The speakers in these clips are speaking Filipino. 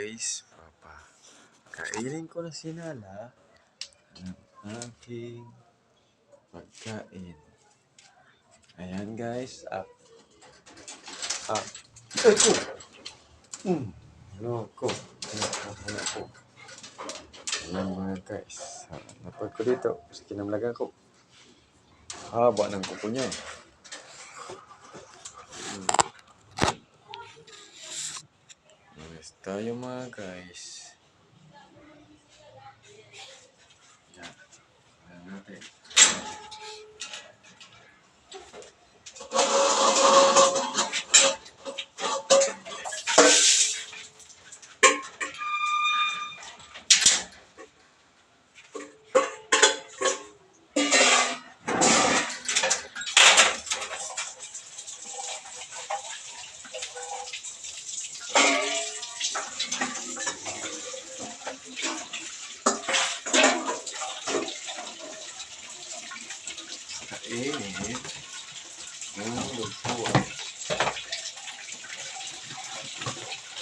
guys, papa. Kainin ko na si Nala ng aking pagkain. Ayan guys, ah. Ah. Eh, ko. Hmm. Ano ko? Ano ko? Ano ko? Ayan mga guys. Napag ko dito. Kasi kinamlagan ko. Haba ng kuko niya. eh. Hmm. Yes, tayo mga guys.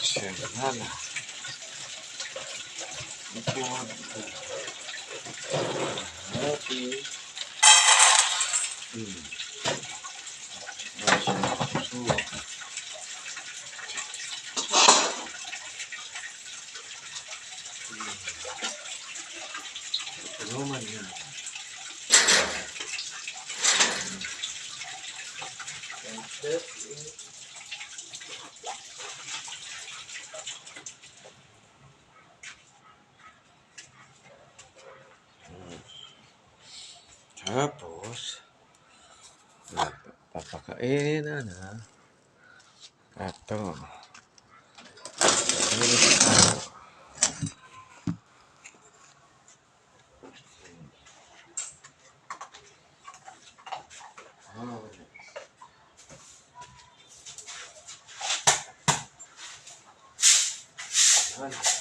Siya na na. Lupuan ko. Happy. Hmm. Masya man yan? Tapos, papakainin na na. Ito. Oh, Yan.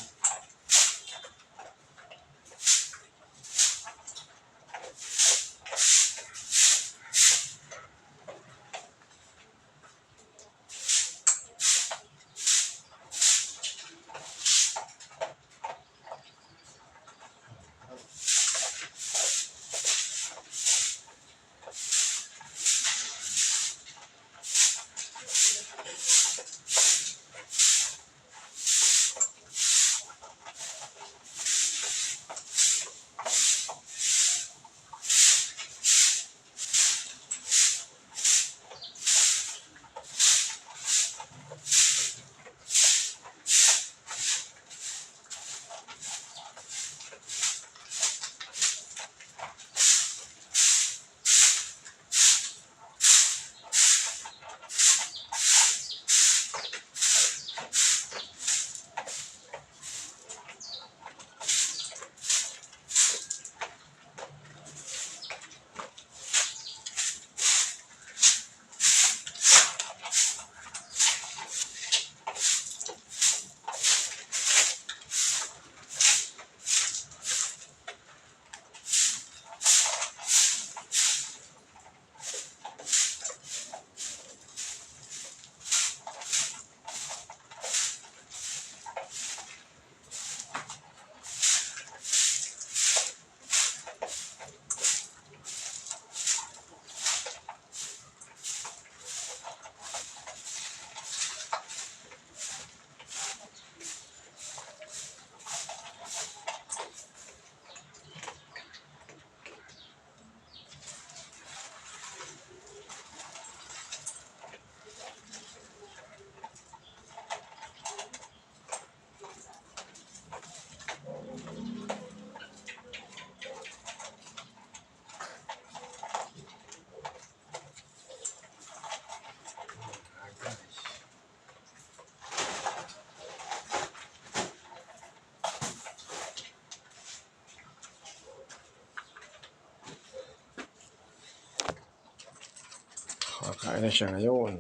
Kakain na siya ngayon.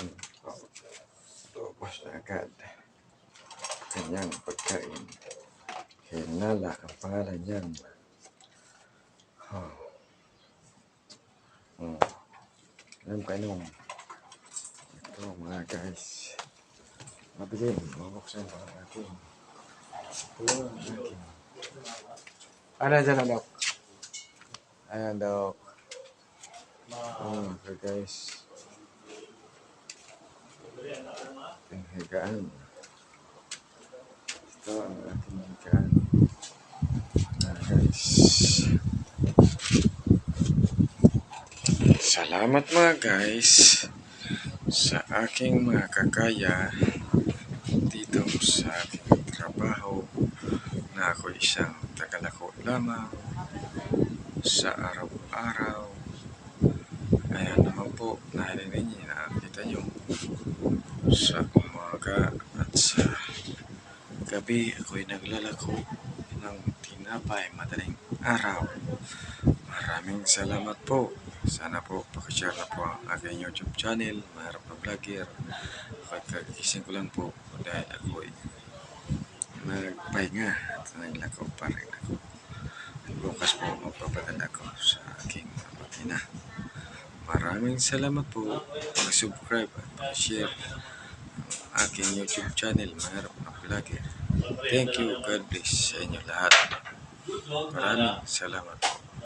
Hmm. Tapos na agad. Kanyang pagkain. Hinala ang pangalan niyan. Oh. Oh. Alam ka nung. Ito mga guys. Mabilin, mabuksan pa ang akin. Ito ang akin. Ano dyan Dok? Ayan, Dok. Oh, okay, guys. Ating higaan. Ito ang ating higaan. Ah, guys. Salamat mga guys sa aking mga kagaya dito sa aking trabaho na ako isang tagalako lamang sa araw-araw. Ayan naman po, narinig niyo, nakakita niyo sa umaga at sa gabi ako'y naglalako ng tinapay madaling araw. Maraming salamat po. Sana po pakishare na po ang aking YouTube channel, Maharap na Vlogger. At kagising ko lang po dahil ako'y nagpahinga at naglakaw pa rin ako. Bukas po magpapadala ko sa aking makina. Maraming salamat po. Mag-subscribe at mag-share ang aking YouTube channel, Maharap na Vlogger. Thank you. God bless sa inyo lahat. Maraming salamat po.